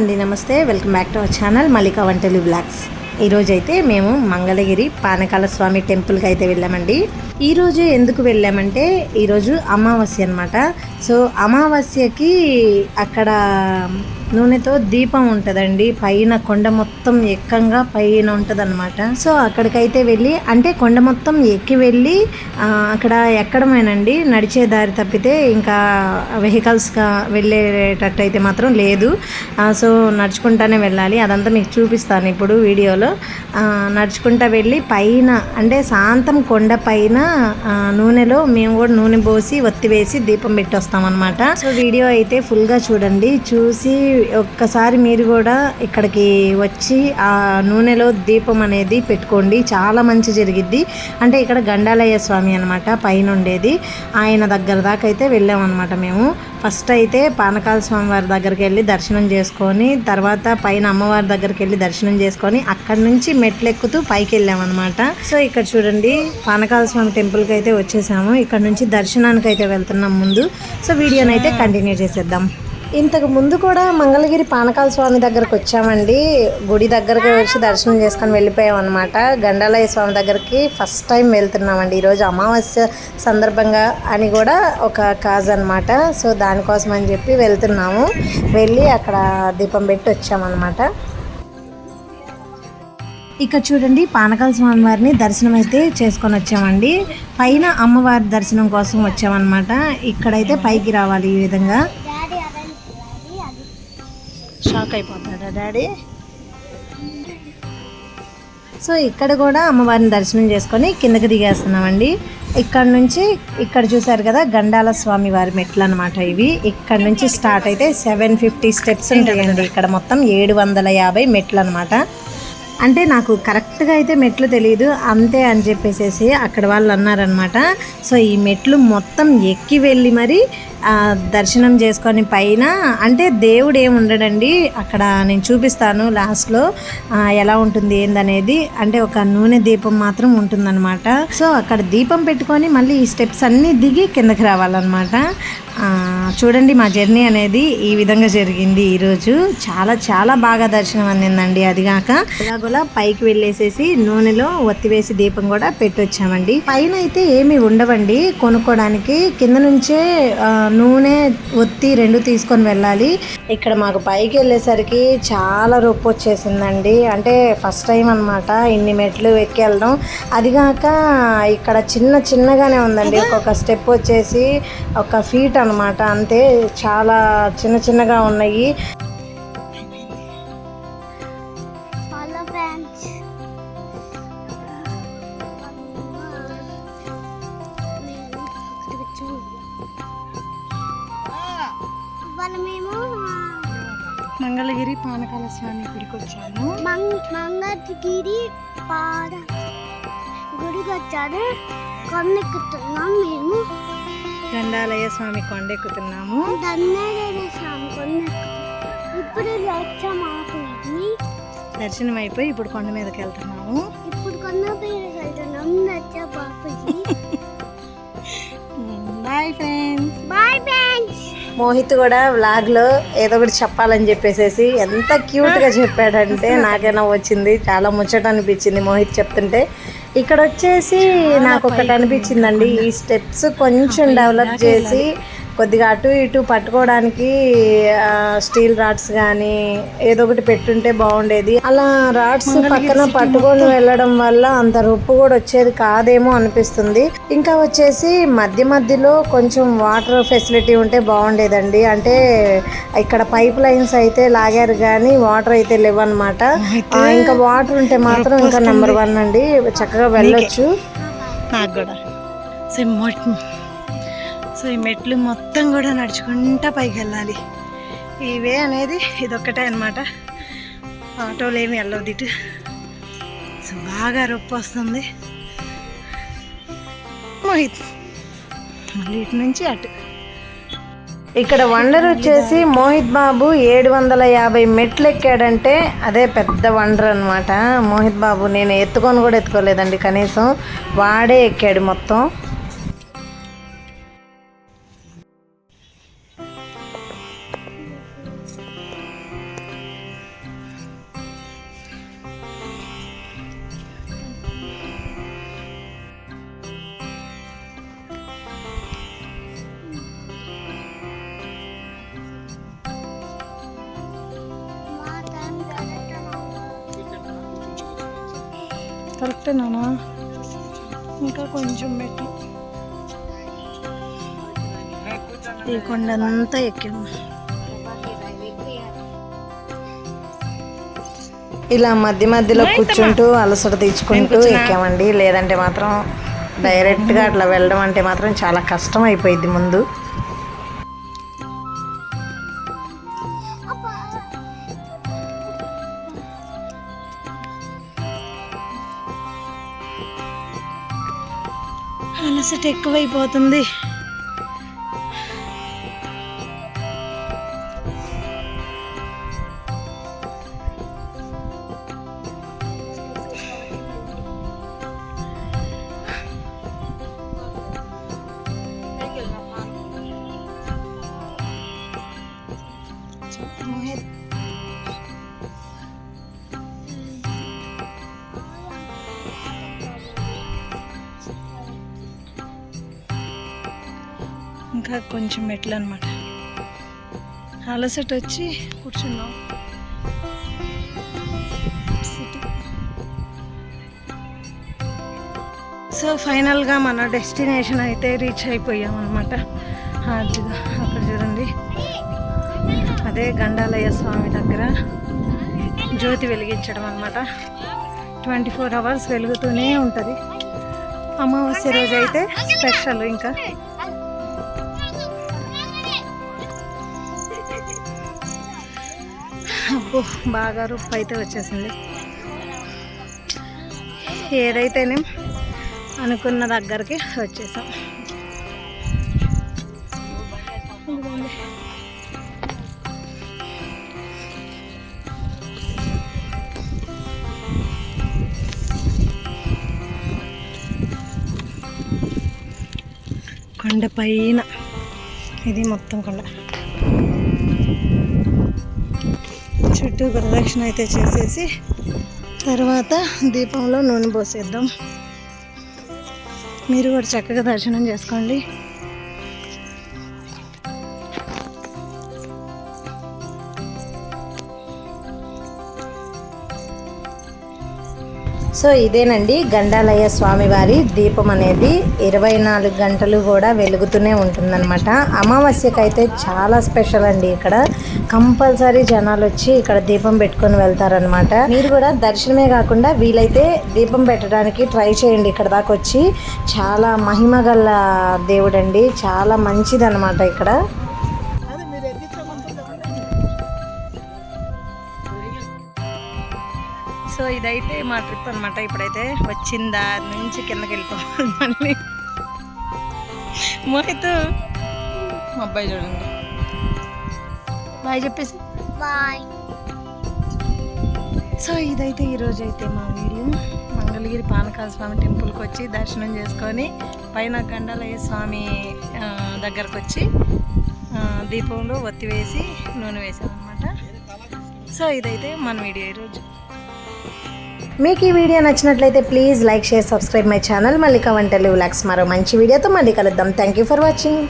అండి నమస్తే. Welcome back to our channel Mallika వంటలు బ్లాగ్స్ ఈరోజు అయితే మేము మంగళగిరి పానకాల స్వామి టెంపుల్కి అయితే వెళ్ళామండి. ఈరోజు ఎందుకు వెళ్ళామంటే ఈరోజు అమావాస్య అనమాట సో అమావాస్యకి అక్కడ నూనెతో దీపం ఉంటుందండి. పైన కొండ మొత్తం ఎక్కంగా పైన ఉంటుంది అనమాట సో అక్కడికైతే వెళ్ళి అంటే కొండ మొత్తం ఎక్కి వెళ్ళి అక్కడ ఎక్కడమేనండి నడిచే దారి తప్పితే ఇంకా వెహికల్స్గా వెళ్ళేటట్టు అయితే మాత్రం లేదు. సో నడుచుకుంటానే వెళ్ళాలి. అదంతా మీకు చూపిస్తాను ఇప్పుడు వీడియోలో. నడుచుకుంటా వెళ్ళి పైన అంటే శాంతం కొండ పైన నూనెలో మేము కూడా నూనె పోసి ఒత్తి వేసి దీపం పెట్టి అనమాట సో వీడియో అయితే ఫుల్గా చూడండి. చూసి ఒక్కసారి మీరు కూడా ఇక్కడికి వచ్చి ఆ నూనెలో దీపం అనేది పెట్టుకోండి. చాలా మంచి జరిగిద్ది. అంటే ఇక్కడ గండాలయ్య స్వామి అనమాట పైన ఉండేది ఆయన దగ్గర దాకా అయితే వెళ్ళామన్నమాట మేము. ఫస్ట్ అయితే పానకాల స్వామి వారి దగ్గరికి వెళ్ళి దర్శనం చేసుకొని తర్వాత పైన అమ్మవారి దగ్గరికి వెళ్ళి దర్శనం చేసుకొని అక్కడి నుంచి మెట్లు ఎక్కుతూ పైకి వెళ్ళామన్నమాట. సో ఇక్కడ చూడండి పానకాల స్వామి టెంపుల్కి అయితే వచ్చేసాము. ఇక్కడ నుంచి దర్శనానికి అయితే వెళ్తున్నాం ముందు. సో వీడియోనైతే కంటిన్యూ చేసేద్దాం. ఇంతకు ముందు కూడా మంగళగిరి పానకాల స్వామి దగ్గరకు వచ్చామండి. గుడి దగ్గరకు వచ్చి దర్శనం చేసుకొని వెళ్ళిపోయాం అనమాట గండాలయ్య స్వామి దగ్గరికి ఫస్ట్ టైం వెళ్తున్నామండి. ఈరోజు అమావాస్య సందర్భంగా అని కూడా ఒక కాజ్ అనమాట సో దానికోసం అని చెప్పి వెళ్తున్నాము. వెళ్ళి అక్కడ దీపం పెట్టి వచ్చామన్నమాట. ఇక చూడండి పానకాల స్వామి వారిని దర్శనం అయితే చేసుకొని వచ్చామండి. పైన అమ్మవారి దర్శనం కోసం వచ్చామన్నమాట. ఇక్కడైతే పైకి రావాలి ఈ విధంగా. Shock అయిపోతాడా daddy. సో ఇక్కడ కూడా అమ్మవారిని దర్శనం చేసుకొని కిందకి దిగేస్తున్నామండి. ఇక్కడ నుంచి ఇక్కడ చూసారు కదా గండాల స్వామి వారి మెట్లు అనమాట ఇవి. ఇక్కడ నుంచి స్టార్ట్ అయితే సెవెన్ ఫిఫ్టీ స్టెప్స్ ఉంటాయండి. ఇక్కడ మొత్తం ఏడు వందల యాభై మెట్లు అనమాట అంటే నాకు కరెక్ట్గా అయితే మెట్లు తెలియదు అంతే అని చెప్పేసేసి అక్కడ వాళ్ళు అన్నారనమాట సో ఈ మెట్లు మొత్తం ఎక్కి వెళ్ళి మరి దర్శనం చేసుకొని పైన అంటే దేవుడు ఏమి ఉండడండి అక్కడ నేను చూపిస్తాను లాస్ట్లో ఎలా ఉంటుంది ఏందనేది అంటే ఒక నూనె దీపం మాత్రం ఉంటుందన్నమాట. సో అక్కడ దీపం పెట్టుకొని మళ్ళీ ఈ స్టెప్స్ అన్నీ దిగి కిందకి రావాలన్నమాట. చూడండి మా జర్నీ అనేది ఈ విధంగా జరిగింది ఈరోజు. చాలా చాలా బాగా దర్శనం అందిందండి అదిగాక ఇలాగోలా పైకి వెళ్ళేసేసి నూనెలో ఒత్తి వేసి దీపం కూడా పెట్టొచ్చామండి. పైన అయితే ఏమి ఉండవండి కొనుక్కోవడానికి కింద నుంచే నూనె ఒత్తి రెండు తీసుకొని వెళ్ళాలి. ఇక్కడ మాకు పైకి వెళ్ళేసరికి చాలా రొప్పు వచ్చేసిందండి. అంటే ఫస్ట్ టైం అనమాట ఇన్ని మెట్లు ఎక్కి వెళ్ళడం. అది కాక ఇక్కడ చిన్న చిన్నగానే ఉందండి. ఒక్కొక్క స్టెప్ వచ్చేసి ఒక ఫీట్ అనమాట అంతే చాలా చిన్న చిన్నగా ఉన్నాయి. మంగళగిరి పానకాల స్వామి గుడికి వచ్చాము మంగ మంగళగిరి పాద గుడికి వచ్చారు కొండెక్కుతున్నాం మేము. గండాలయ స్వామి కొండెక్కుతున్నాము. దండేరే స్వామి కొండెక్కు ఇప్పుడు ఇది దర్శనం అయిపోయి ఇప్పుడు కొండ మీదకి వెళ్తున్నాము ఇప్పుడు కొండ పేరు వెళ్తున్నాం నచ్చా బాయ్ ఫ్రెండ్స్ మోహిత్ కూడా వ్లాగ్లో ఏదో ఒకటి చెప్పాలని చెప్పేసేసి ఎంత క్యూట్గా చెప్పాడంటే నాకైనా వచ్చింది. చాలా ముచ్చట అనిపించింది మోహిత్ చెప్తుంటే. ఇక్కడ వచ్చేసి నాకు ఒకటి అనిపించిందండి. ఈ స్టెప్స్ కొంచెం డెవలప్ చేసి కొద్దిగా అటు ఇటు పట్టుకోవడానికి స్టీల్ రాడ్స్ కానీ ఏదో ఒకటి పెట్టుంటే బాగుండేది. అలా రాడ్స్ పక్కన పట్టుకొని వెళ్ళడం వల్ల అంత రొప్పు కూడా వచ్చేది కాదేమో అనిపిస్తుంది. ఇంకా వచ్చేసి మధ్య మధ్యలో కొంచెం వాటర్ ఫెసిలిటీ ఉంటే బాగుండేదండి. అంటే ఇక్కడ పైప్ లైన్స్ అయితే లాగారు కానీ వాటర్ అయితే లేవన్నమాట. ఇంకా వాటర్ ఉంటే మాత్రం ఇంకా నెంబర్ వన్ అండి. చక్కగా వెళ్ళొచ్చు. నాకు కూడా. సో ఈ మెట్లు మొత్తం కూడా నడుచుకుంటా పైకి వెళ్ళాలి. ఈ వే అనేది ఇదొక్కటే అనమాట ఆటోలు ఏమి వెళ్ళదు ఇటు. సో బాగా రొప్పి వస్తుంది. మోహిత్. మళ్ళీ ఇటు నుంచి అటు. ఇక్కడ వండర్ వచ్చేసి మోహిత్ బాబు ఏడు వందల యాభై మెట్లు ఎక్కాడంటే అదే పెద్ద వండర్ అనమాట మోహిత్ బాబు నేను ఎత్తుకొని కూడా ఎత్తుకోలేదండి కనీసం. వాడే ఎక్కాడు మొత్తం. కరెక్టేనా ఇంకా కొంచెం మెట్లు ఈ కొండంతా ఎక్కాము ఇలా మధ్య మధ్యలో కూర్చుంటూ అలసట తీర్చుకుంటూ ఎక్కామండి. లేదంటే మాత్రం డైరెక్ట్గా అట్లా వెళ్ళడం అంటే మాత్రం చాలా కష్టం అయిపోయింది ముందు. అలసట ఎక్కువైపోతుంది ఇంకా కొంచెం మెట్లు అనమాట అలసట వచ్చి కూర్చున్నాం. సో ఫైనల్గా మన డెస్టినేషన్ అయితే రీచ్ అయిపోయాం అనమాట అదిగా అక్కడ చూడండి. అదే గండాలయ్య స్వామి దగ్గర జ్యోతి వెలిగించడం అనమాట ట్వంటీ ఫోర్ అవర్స్ వెలుగుతూనే ఉంటుంది. అమావాస్య రోజు అయితే స్పెషల్ ఇంకా. అబ్బో బాగా రూప్ అయితే వచ్చేసింది. ఏదైతేనే అనుకున్న దగ్గరికి వచ్చేసాం. కొండ పైన ఇది మొత్తం కొండ. చుట్టూ ప్రదక్షిణ అయితే చేసేసి తర్వాత దీపంలో నూనె పోసేద్దాం. మీరు కూడా చక్కగా దర్శనం చేసుకోండి. సో ఇదేనండి గండాలయ్య స్వామివారి దీపం అనేది ఇరవై నాలుగు గంటలు కూడా వెలుగుతూనే ఉంటుందన్నమాట. అమావాస్యకైతే చాలా స్పెషల్ అండి ఇక్కడ. కంపల్సరీ జనాలు వచ్చి ఇక్కడ దీపం పెట్టుకొని వెళ్తారనమాట మీరు కూడా దర్శనమే కాకుండా వీలైతే దీపం పెట్టడానికి ట్రై చేయండి ఇక్కడ దాకా వచ్చి. చాలా మహిమ గల దేవుడండి. చాలా మంచిదన్నమాట ఇక్కడ. ఇదైతే మా ట్రిప్ అనమాట ఇప్పుడైతే వచ్చిన దారి నుంచి కిందకి వెళ్ళిపోవాలి మళ్ళీ. మోహిత్. మా అబ్బాయి చూడండి. బాయ్ చెప్పేసి. బాయ్. సో ఇదైతే ఈరోజు అయితే మా వీడియో. మంగళగిరి పానకాల స్వామి టెంపుల్కి వచ్చి దర్శనం చేసుకొని పైన గండాలయ్య స్వామి దగ్గరకు వచ్చి దీపంలో ఒత్తి వేసి నూనె వేసామన్నమాట సో ఇదైతే మన వీడియో ఈరోజు మీకు ఈ వీడియో నచ్చినట్లయితే please like share subscribe my channel. Mallika వంటలు వ్లాగ్స్ మరో మంచి వీడియోతో మళ్ళీ కలుద్దాం. Thank you for watching